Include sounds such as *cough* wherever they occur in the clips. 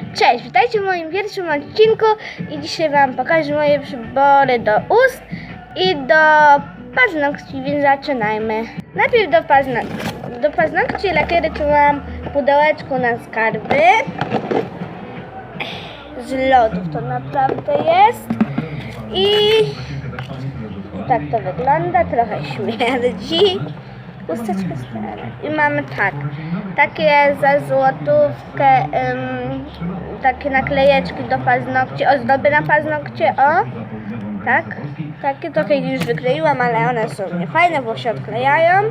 Cześć, witajcie w moim pierwszym odcinku i dzisiaj Wam pokażę moje przybory do ust i do paznokci, więc zaczynajmy. Najpierw do, pazno do paznokci lakiery tu pudełeczku na skarby. Z lodów to naprawdę jest. I tak to wygląda, trochę śmierdzi. Chusteczkę. I mamy tak, takie za złotówkę, ym, takie naklejeczki do paznokci, ozdoby na paznokcie, o. Tak, takie trochę już wykleiłam, ale one są niefajne, bo się odklejają.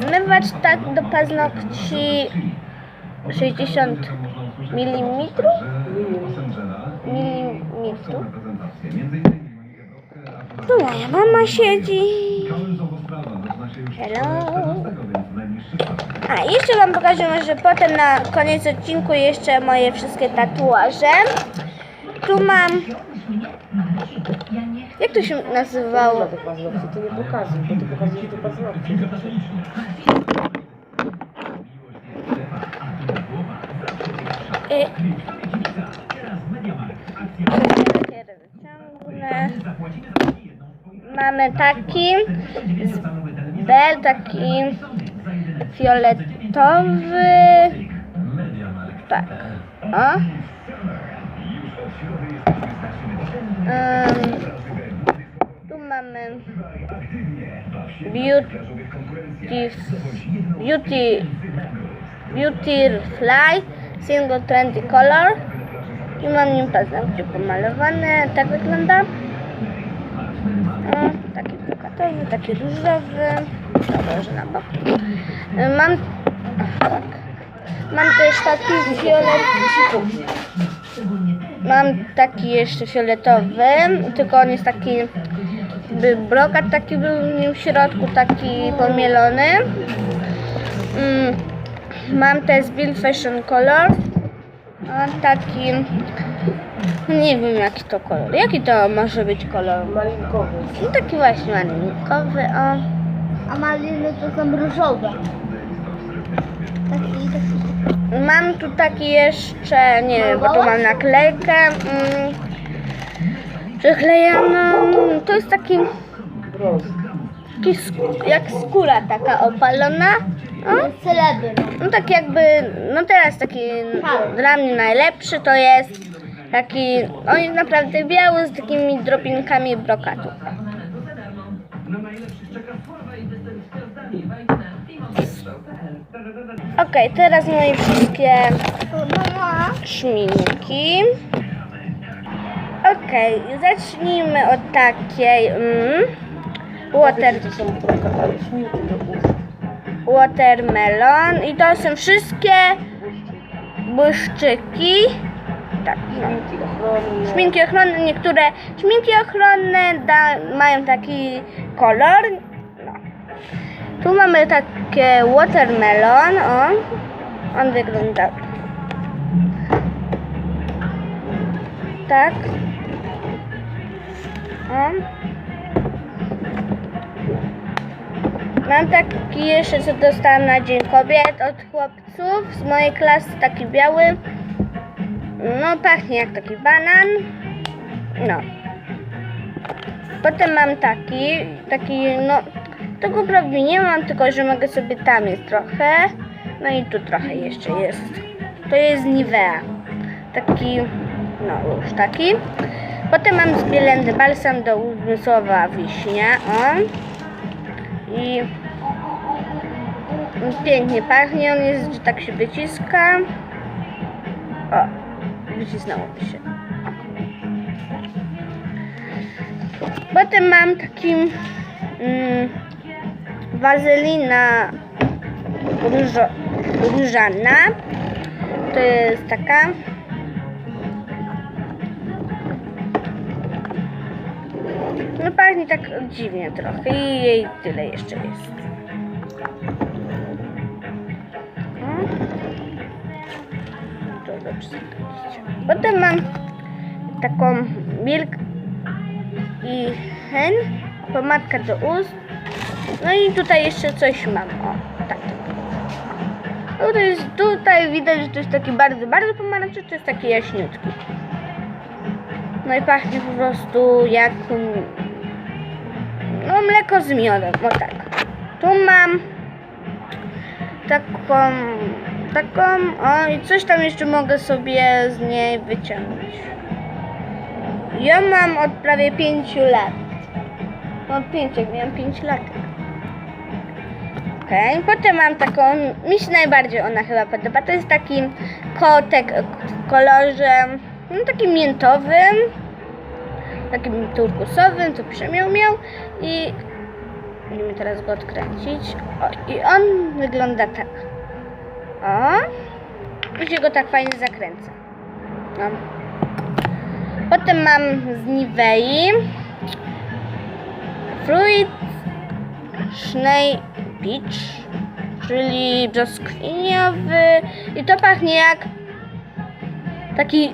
Zmywacz tak do paznokci 60 mm. Milimetrów. Tu moja mama siedzi. Hello. A, jeszcze Wam pokażę może potem na koniec odcinku jeszcze moje wszystkie tatuaże. Tu mam... Jak to się nazywało? te paznokcie, ty nie pokazuj, bo ty pokazujesz te paznokcie. Y... Mamy taki bel, taki fioletowy. Tak. O. Ym, tu mamy beauty, beauty, beauty fly single trendy color i mam nim paznokcie pomalowane. Tak wygląda. O, taki brokatowy, taki różowy. Dobrze na bok. Mam, tak. mam też taki fioletowy. Mam taki jeszcze fioletowy, tylko on jest taki by brokat taki był w środku, taki pomielony. Mm, mam też Bill Fashion Color. On taki, nie wiem jaki to kolor. Jaki to może być kolor? Malinkowy. No taki właśnie malinkowy, o. A maliny to są różowe. Taki, taki. Mam tu taki jeszcze, nie wiem, bo tu mam naklejkę. Mm, przyklejoną. To jest taki, taki sk- jak skóra taka opalona. O. Celebry. No tak jakby, no teraz taki dla mnie najlepszy to jest taki, on jest naprawdę biały z takimi drobinkami brokatu. Okej, teraz moje wszystkie szminki. Okej, zacznijmy od takiej mm, water, watermelon i to są wszystkie błyszczyki. Tak. Śmieci ochronne. Szminki ochronne, niektóre szminki ochronne da, mają taki kolor. No. Tu mamy takie watermelon, o. On wygląda tak. O. Mam taki jeszcze, co dostałam na Dzień Kobiet od chłopców z mojej klasy, taki biały. No, pachnie jak taki banan. No. Potem mam taki, taki, no, tego prawie nie mam, tylko że mogę sobie tam jest trochę. No i tu trochę jeszcze jest. To jest Nivea. Taki, no już taki. Potem mam z Bielendy balsam do uzmysłowa wiśnia. O. I pięknie pachnie, on jest, że tak się wyciska. O, wycisnęłoby się. Potem mam taki mm, wazelina różana. To jest taka. No pachnie tak dziwnie trochę i jej tyle jeszcze jest. Potem mam taką milk i hen, pomadka do ust. No i tutaj jeszcze coś mam. O, tak. No to jest, tutaj widać, że to jest taki bardzo, bardzo pomarańczy, to jest taki jaśniutki. No i pachnie po prostu jak no mleko z miodem, o tak. Tu mam taką, taką, o i coś tam jeszcze mogę sobie z niej wyciągnąć. Ja mam od prawie 5 lat. Od 5, jak miałam 5 lat. Okej, potem mam taką, mi się najbardziej ona chyba podoba, to jest taki kotek w kolorze, no takim miętowym, takim turkusowym, co przemiał miał i będziemy teraz go odkręcić. O, i on wygląda tak. O, się go tak fajnie zakręca. No. Potem mam z Nivei Fruit Schnee Peach, czyli brzoskwiniowy i to pachnie jak taki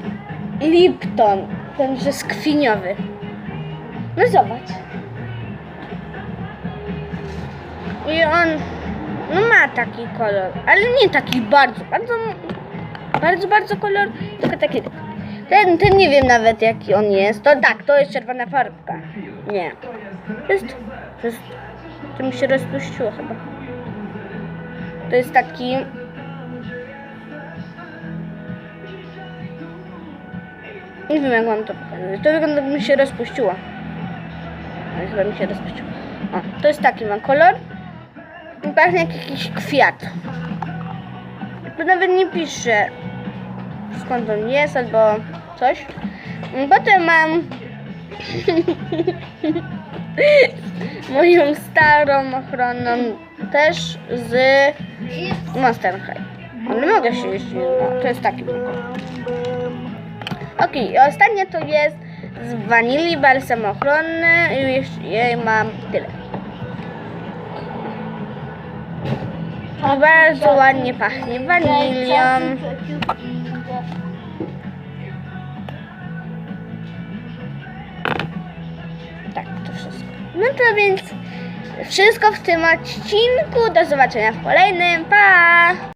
Lipton, ten brzoskwiniowy. No zobacz. I on no ma taki kolor, ale nie taki bardzo, bardzo, bardzo, bardzo kolor, tylko taki. Ten, ten nie wiem nawet jaki on jest. To tak, to jest czerwona farbka. Nie. To jest, to jest, to mi się rozpuściło chyba. To jest taki... Nie wiem jak mam to pokazać. To wygląda jakby mi się rozpuściło. Ale chyba mi się rozpuściło. O, to jest taki ma kolor. Pachnie jak jakiś kwiat. Tu nawet nie pisze skąd on jest albo coś. Potem mam *laughs* moją starą ochroną też z Monster High. Ale mogę się jeździć, no, to jest taki i ostatnie to jest z wanilii balsam ochronny i jeszcze mam tyle. Bardzo ładnie pachnie wanilią. Tak, to wszystko. No to więc wszystko w tym odcinku. Do zobaczenia w kolejnym. Pa!